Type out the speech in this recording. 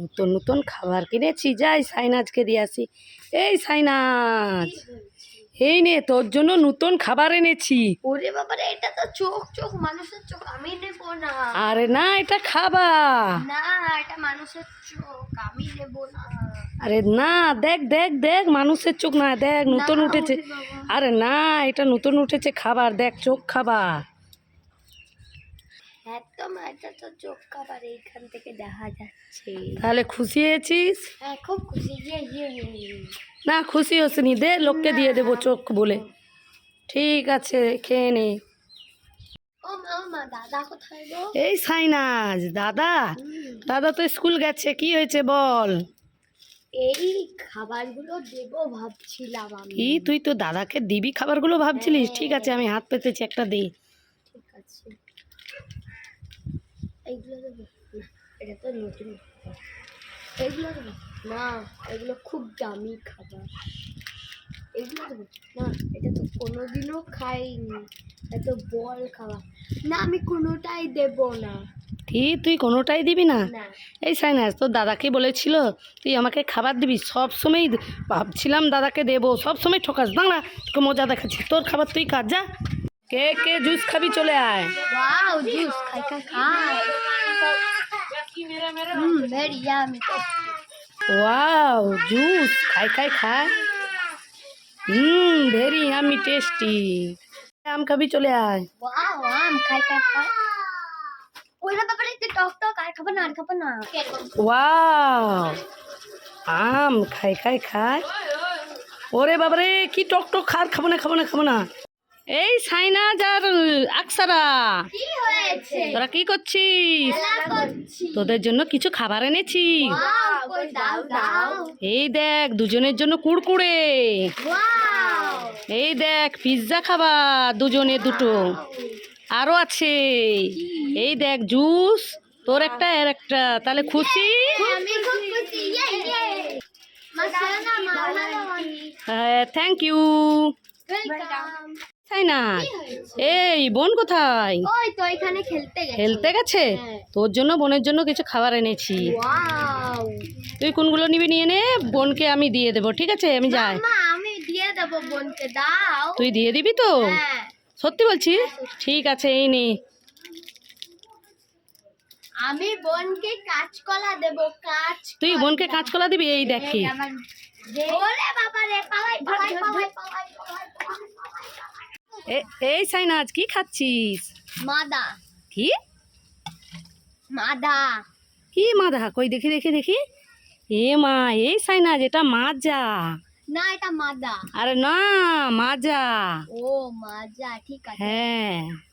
নতুন নতুন খাবার কিনেছি যাই সাইনাজকে দিয়ে আসি। এই সাইনাজ এই নে তোর জন্য নতুন খাবার এনেছি। ওরে বাবারে এটা তো চোখ চোখ মানুষের চোখ আমি নেব না। আরে না এটা খাবার না এটা মানুষের চোখ আমি নেব না। আরে না দেখ দেখ দেখ মানুষের চোখ না দেখ নতুন উঠেছে। আরে না এটা নতুন উঠেছে খাবার দেখ চোখ খাবার। একদম এটা তো চোখ কাবার এইখান থেকে দেখা যাচ্ছে। তাহলে খুশি হয়েছিস? হ্যাঁ খুব খুশি। ইয়ে ইয়ে ইয়ে। না খুশি হসনি। দে লোককে দিয়ে দেবো চোখ বলে। ঠিক আছে খেয়ে নে। এই সাইনাজ দাদা। দাদা তো স্কুল গেছে কি হয়েছে বল? এই খাবারগুলো দেবো ভাবছিলাম আমি। কি তুই তো দাদাকে দিবি খাবারগুলো ভাবছিলিস? ঠিক আছে আমি হাত পেতেছি একটা দে। ঠিক আছে। এইগুলো দেবো না এটা তো নতুন এইগুলো দেবো না এগুলো খুব দামি খাবার। এগুলো দেবো না এটা তো কোনোদিনও খাইনি। এটা তো বল খাবার। না আমি কোনোটাই দেব না। কি তুই কোনোটাই দিবি না? এই সাইনাজ তোর দাদাকে বলেছিল তুই আমাকে খাবার দিবি। সব সময় ভাবছিলাম দাদাকে দেবো সব সময় ঠকাস। দাঁড়া তোকে মজা দেখাচ্ছি। তোর খাবার তুই কাজ যা। কে কে জুস খাবি চলে আয়। ওয়াও জুস খাই খাই খাই। Hmm very yummy wow juice খাই খাই খাই। হুম ভেরি আমি টেস্টি আম খাবি চলে আয়। ওয়াও আম খাই খাই খাই। ওরা ব্যাপারে একটু টক টক আর খাব না আর খাব না। ওয়াও আম খাই খাই খাই। ওরে বাবারে কি টক টক খার খাব না খাব না খাব না। এই সাইনাজ আর আকসারা তোরা কি করছিস? তোদের জন্য কিছু খাবার এনেছি। এই দেখ দুজনের জন্য কুড়কুড়ে। এই দেখ পিৎজা খাবার দুজনে দুটো। আরও আছে। এই দেখ জুস তোর একটা এর একটা। তাহলে খুশি? খুশি। ইয়ে ইয়ে। হ্যাঁ থ্যাংক ইউ তাই না এই বোন কোথায় ওই তো এখানে খেলতে গেছে খেলতে গেছে হ্যাঁ। তোর জন্য বোনের জন্য কিছু খাবার এনেছি তুই কোনগুলো নিবি নিয়ে নে বোনকে আমি দিয়ে দেবো ঠিক আছে আমি যাই আমি দিয়ে দেবো বোনকে দাও তুই দিয়ে দিবি তো হ্যাঁ সত্যি বলছি ঠিক আছে এই নে আমি বোনকে কাঁচকলা দেব কাঁচ তুই বোনকে কাঁচকলা দিবি এই দেখি ওরে বাবা রে পালাই পালাই পালাই পালাই পালাই এই সাইনাজ কি খাচ্ছিস? মাদা। কি? মাদা। কি মাদা? কই দেখি দেখি দেখি। এ মা এই সাইনাজ এটা মাজা। না এটা মাদা। আরে না মাজা। ও মাজা ঠিক আছে। হ্যাঁ।